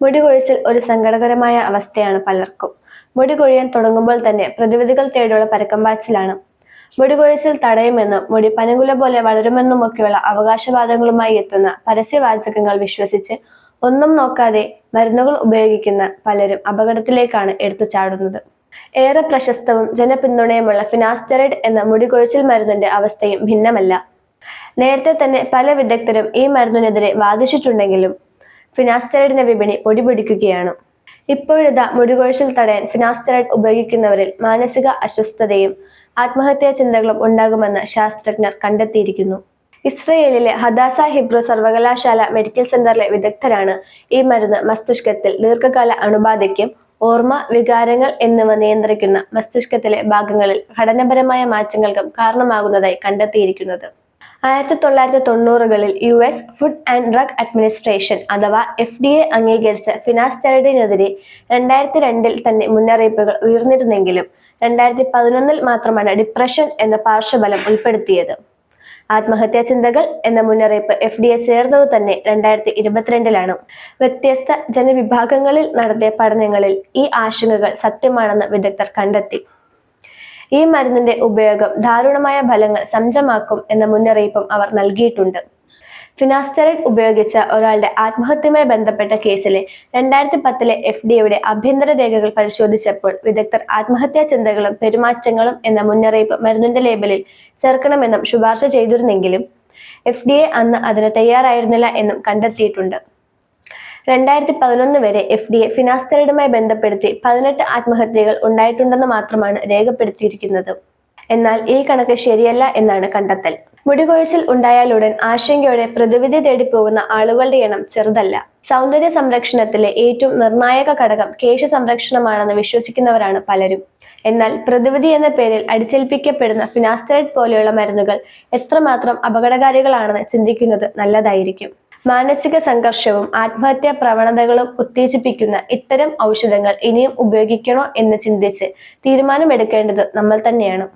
മുടി കൊഴിച്ചിൽ ഒരു സങ്കടകരമായ അവസ്ഥയാണ് പലർക്കും. മുടി കൊഴിയാൻ തുടങ്ങുമ്പോൾ തന്നെ പ്രതിവിധികൾ തേടിയുള്ള പരക്കമ്പാച്ചിലാണ്. മുടി കൊഴിച്ചിൽ തടയുമെന്നും മുടി പനങ്കുല പോലെ വളരുമെന്നുമൊക്കെയുള്ള അവകാശവാദങ്ങളുമായി എത്തുന്ന പരസ്യവാചകങ്ങൾ വിശ്വസിച്ച് ഒന്നും നോക്കാതെ മരുന്നുകൾ ഉപയോഗിക്കുന്ന പലരും അപകടത്തിലേക്കാണ് എടുത്തു ചാടുന്നത്. ഏറെ പ്രശസ്തവും ജനപിന്തുണയുമുള്ള ഫിനാസ്റ്ററൈഡ് എന്ന മുടി കൊഴിച്ചിൽ മരുന്നിന്റെ അവസ്ഥയും ഭിന്നമല്ല. നേരത്തെ തന്നെ പല വിദഗ്ധരും ഈ മരുന്നിനെതിരെ വാദിച്ചിട്ടുണ്ടെങ്കിലും ഫിനാസ്റ്ററൈഡിന്റെ വിപണി പൊടിപിടിക്കുകയാണ്. ഇപ്പോഴിതാ മുടികൊഴിച്ചിൽ തടയാൻ ഫിനാസ്റ്ററൈഡ് ഉപയോഗിക്കുന്നവരിൽ മാനസിക അസ്വസ്ഥതയും ആത്മഹത്യാ ചിന്തകളും ഉണ്ടാകുമെന്ന് ശാസ്ത്രജ്ഞർ കണ്ടെത്തിയിരിക്കുന്നു. ഇസ്രയേലിലെ ഹദാസ ഹിബ്രു സർവകലാശാല മെഡിക്കൽ സെന്ററിലെ വിദഗ്ധരാണ് ഈ മരുന്ന് മസ്തിഷ്കത്തിൽ ദീർഘകാല അണുബാധയ്ക്കും ഓർമ്മ വികാരങ്ങൾ എന്നിവ നിയന്ത്രിക്കുന്ന മസ്തിഷ്കത്തിലെ ഭാഗങ്ങളിൽ ഘടനപരമായ മാറ്റങ്ങൾക്കും കാരണമാകുന്നതായി കണ്ടെത്തിയിരിക്കുന്നത്. ആയിരത്തി തൊള്ളായിരത്തി തൊണ്ണൂറുകളിൽ U S food and drug administration അഥവാ എഫ് ഡി എ അംഗീകരിച്ച ഫിനാസ്റ്ററിഡിനെതിരെ രണ്ടായിരത്തി രണ്ടിൽ തന്നെ മുന്നറിയിപ്പുകൾ ഉയർന്നിരുന്നെങ്കിലും രണ്ടായിരത്തി പതിനൊന്നിൽ മാത്രമാണ് ഡിപ്രഷൻ എന്ന പാർശ്വഫലം ഉൾപ്പെടുത്തിയത്. ആത്മഹത്യാ ചിന്തകൾ എന്ന മുന്നറിയിപ്പ് എഫ് ഡി എ ചേർന്നത് തന്നെ രണ്ടായിരത്തി ഇരുപത്തിരണ്ടിലാണ് വ്യത്യസ്ത ജനവിഭാഗങ്ങളിൽ നടത്തിയ പഠനങ്ങളിൽ ഈ ആശങ്കകൾ സത്യമാണെന്ന് വിദഗ്ധർ കണ്ടെത്തി. ഈ മരുന്നിന്റെ ഉപയോഗം ദാരുണമായ ഫലങ്ങൾ സംജമാക്കും എന്ന മുന്നറിയിപ്പും അവർ നൽകിയിട്ടുണ്ട്. ഫിനാസ്റ്ററൈഡ് ഉപയോഗിച്ച ഒരാളുടെ ആത്മഹത്യയുമായി ബന്ധപ്പെട്ട കേസിലെ രണ്ടായിരത്തി പത്തിലെ എഫ് ഡിയുടെ ആഭ്യന്തര രേഖകൾ പരിശോധിച്ചപ്പോൾ വിദഗ്ധർ ആത്മഹത്യാ ചിന്തകളും പെരുമാറ്റങ്ങളും എന്ന മുന്നറിയിപ്പ് മരുന്നിന്റെ ലേബലിൽ ചേർക്കണമെന്നും ശുപാർശ ചെയ്തിരുന്നെങ്കിലും എഫ് ഡി എ അന്ന് അതിന് തയ്യാറായിരുന്നില്ല എന്നും കണ്ടെത്തിയിട്ടുണ്ട്. രണ്ടായിരത്തി പതിനൊന്ന് വരെ എഫ് ഡി എ ഫിനാസ്റ്ററൈഡുമായി ബന്ധപ്പെടുത്തി പതിനെട്ട് ആത്മഹത്യകൾ ഉണ്ടായിട്ടുണ്ടെന്ന് മാത്രമാണ് രേഖപ്പെടുത്തിയിരിക്കുന്നത്. എന്നാൽ ഈ കണക്ക് ശരിയല്ല എന്നാണ് കണ്ടെത്തൽ. മുടികൊഴിച്ചിൽ ഉണ്ടായാലുടൻ ആശങ്കയോടെ പ്രതിവിധി തേടി പോകുന്ന ആളുകളുടെ എണ്ണം ചെറുതല്ല. സൗന്ദര്യ സംരക്ഷണത്തിലെ ഏറ്റവും നിർണായക ഘടകം കേശ സംരക്ഷണമാണെന്ന് വിശ്വസിക്കുന്നവരാണ് പലരും. എന്നാൽ പ്രതിവിധി എന്ന പേരിൽ അടിച്ചേൽപ്പിക്കപ്പെടുന്ന ഫിനാസ്റ്റൈഡ് പോലെയുള്ള മരുന്നുകൾ എത്രമാത്രം അപകടകാരികളാണെന്ന് ചിന്തിക്കുന്നത് നല്ലതായിരിക്കും. മാനസിക സംഘർഷവും ആത്മഹത്യാ പ്രവണതകളും ഉത്തേജിപ്പിക്കുന്ന ഇത്തരം ഔഷധങ്ങൾ ഇനിയും ഉപയോഗിക്കണോ എന്ന് ചിന്തിച്ച് തീരുമാനമെടുക്കേണ്ടത് നമ്മൾ തന്നെയാണ്.